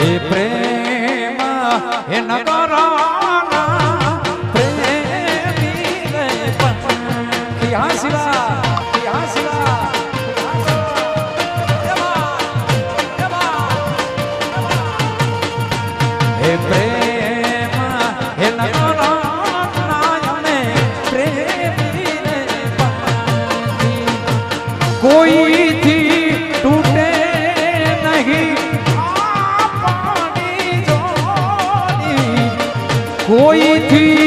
એ પ્રેમ એ નગરા કોઈ થી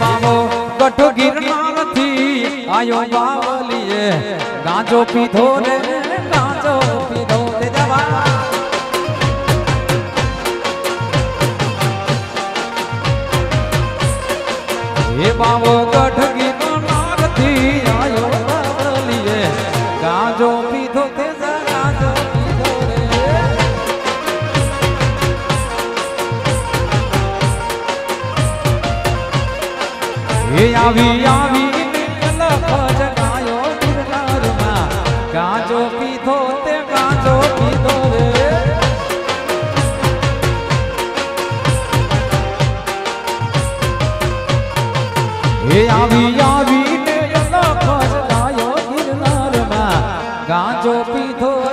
પાવો કઠો ગિરનારથી આયો બાવલીએ ગાંજો પીધો રે ગાંજો પીધો રે જવા. હે બાવો કઠ એ આવી આવી કલફ જગાયો ગુરનારમાં ગાજો પીધો તે ગાજો પીધો રે આવી આવી કલફ પીધો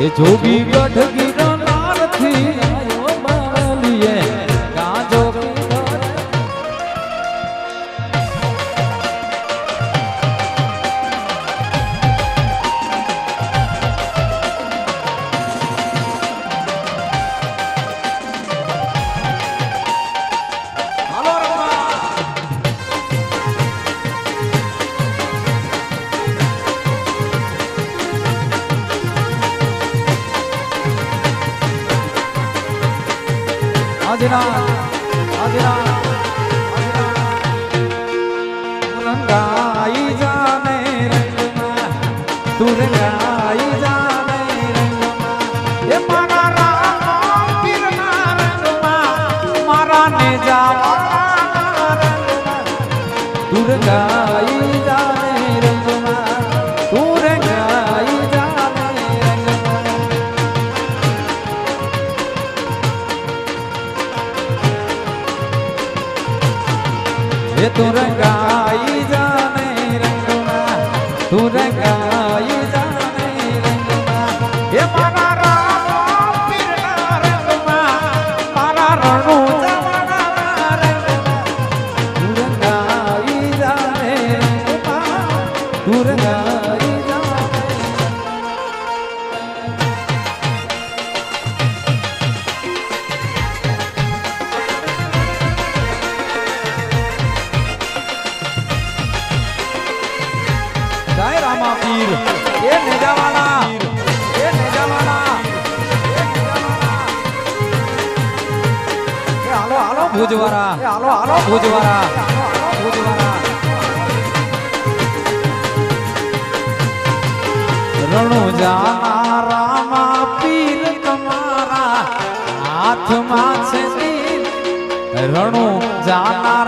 એ જોગી ગઢ 감사합니다. ભુજવાળા ભુજવાળા ભુજવાળા. રણુજાના રામા પીર તમારા હાથમાં છે રણુ જાના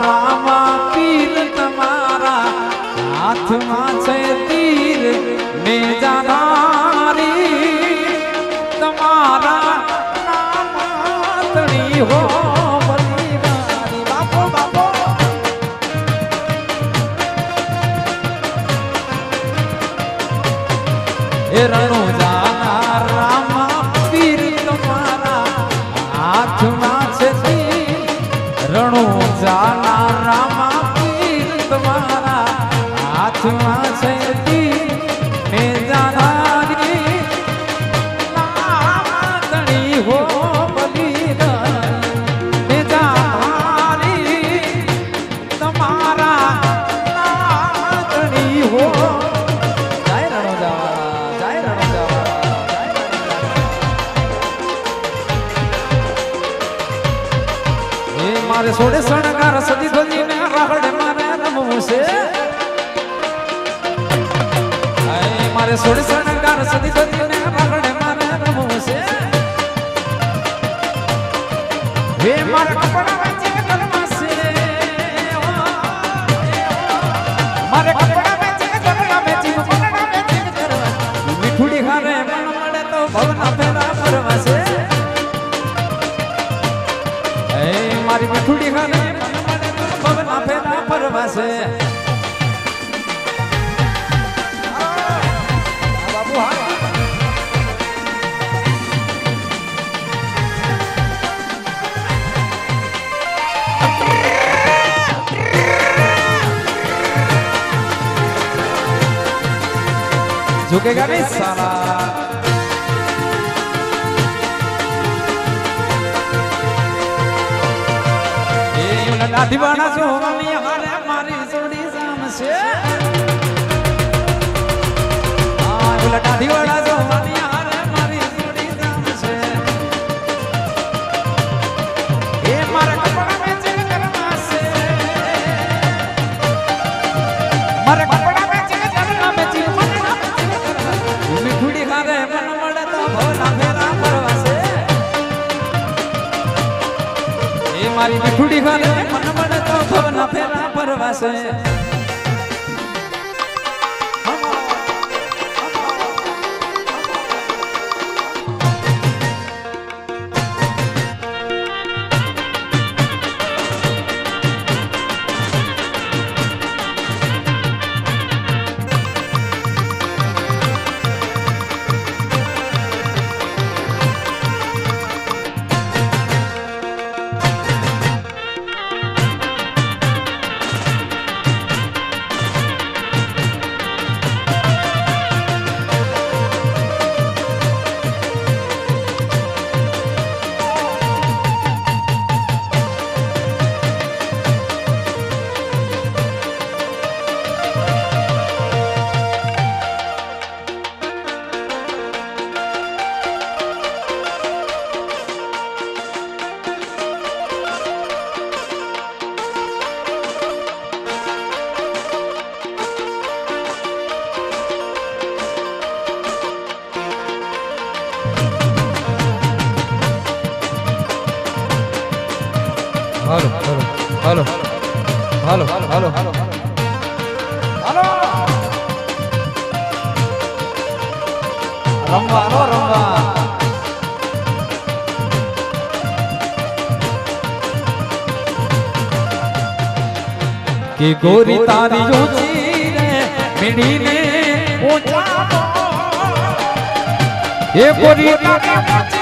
મારે સોડે શણગાર સદી ધોજીને રાહડે મારે રમવું છે. હે મારા કપડા વાંચે કરવા છે. મારે કપડા વેચી કરવા વેચી મારી મીઠુડી હારે મન મળે ફરવા છે. झुकेगा नहीं सारा। दीवाना सो होगा हमारे मारी जोड़ी शाम से। हाँ दीवाना ફેરા ફરવા હાલો હાલો હાલો હાલો રમવા હાલો. રમવા. કે ગોરી તારી ઊંચી ગોરી તારી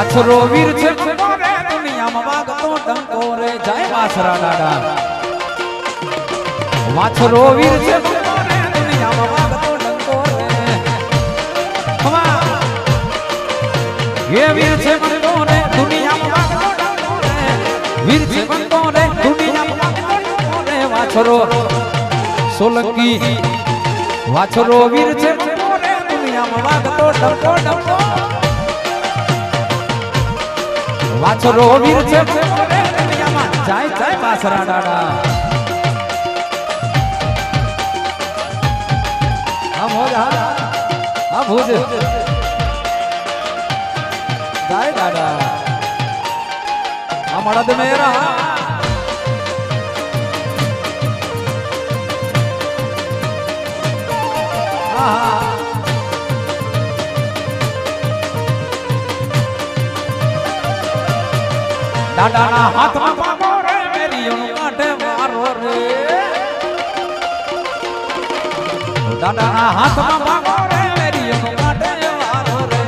વાછરો વીર છે મોરે દુનિયામાં વાગતો ડંકો રે જાય વાસરા દાડા વાછરો વીર છે મોરે દુનિયામાં વાગતો ડંકો રે હવા એ વીર છે મનકો રે દુનિયામાં વાગતો ડંકો રે વીર છે મનકો રે દુનિયામાં વાગતો ડંકો રે વાછરો સોલંકી વાછરો વીર છે મનકો રે દુનિયામાં વાગતો ડંકો ડંકો વાછરો વીર છે. જાય જાય પાછરા દાડા આમ હો. આમ હો જ જાય દાડા. અમારા મેરા દાદાના હાથમાં પાકો રે મેરીઓનો કાંઠે મારો રે દાદાના હાથમાં પાકો રે મેરીઓનો કાંઠે મારો રે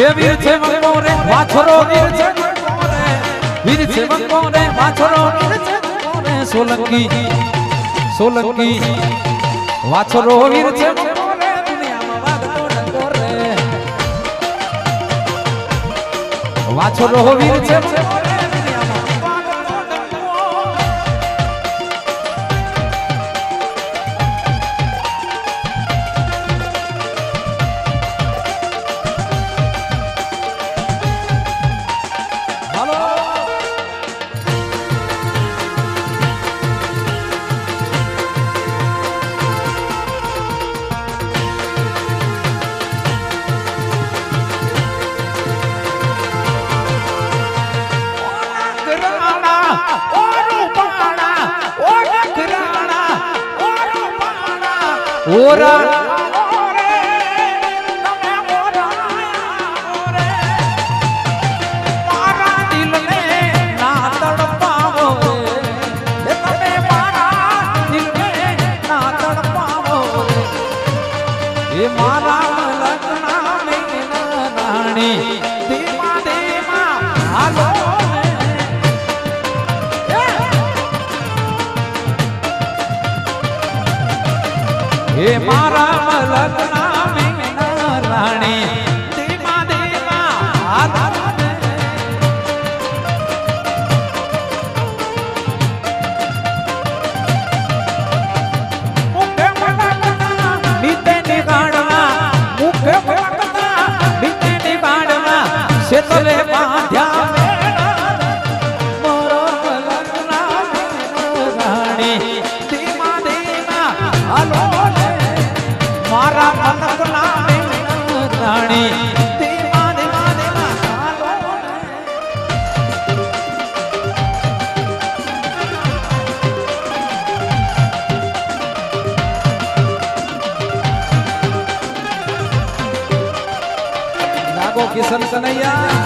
એ વીર છે મંગો રે વાછરો વીર છે મંગો રે વીર છે મંગો રે વાછરો વીર છે મંગો રે સોલંકી સોલંકી વાછરો વીર છે વાછરો વીર છે ওরা કનૈયા